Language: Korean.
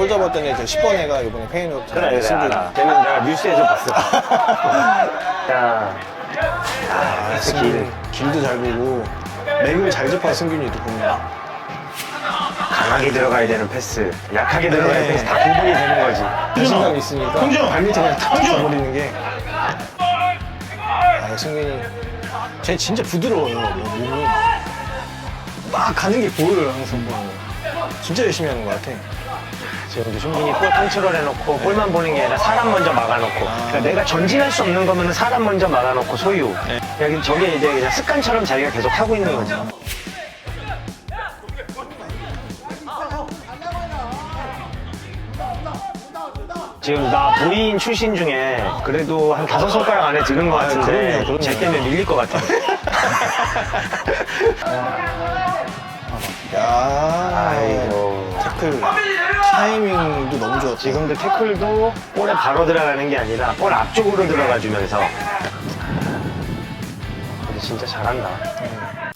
골 잡았던 애, 저 10번 애가 이번에 페이노 그래, 그래. 알아. 걔는 내가 뉴스에서 봤어. 야, 아, 그 승균이 길. 길도 잘 보고 맥을 잘 잡아 승균이도 보면. 강하게 들어가야 되는 패스, 약하게 들어가야 되는 네. 패스 다 구분이 되는 거지. 자신감 있으니까 홍준호! 발밑에 그냥 탁 홍준호! 잡아버리는 게. 아, 승균이. 쟤 진짜 부드러워요. 몸이. 막 가는 게 보여요, 항상 보면. 진짜 열심히 하는 것 같아. 지금도 충분히 골 컨트롤 해놓고 골만 보는 게 아니라 사람 먼저 막아놓고. 그러니까 내가 전진할 수 없는 거면 사람 먼저 막아놓고 소유. 여기 저게 이제 그냥 습관처럼 자기가 계속 하고 있는 거지 지금 나 부인 출신 중에 그래도 한 다섯 손가락 안에 드는 것 같은데 그럼요, 그럼요. 쟤 때문에 밀릴 것 같아 야. 아이고. 태클. 타이밍도 너무 좋았다. 지금도 태클도 볼에 바로 들어가는 게 아니라 볼 앞쪽으로 들어가 주면서. 근데 진짜 잘한다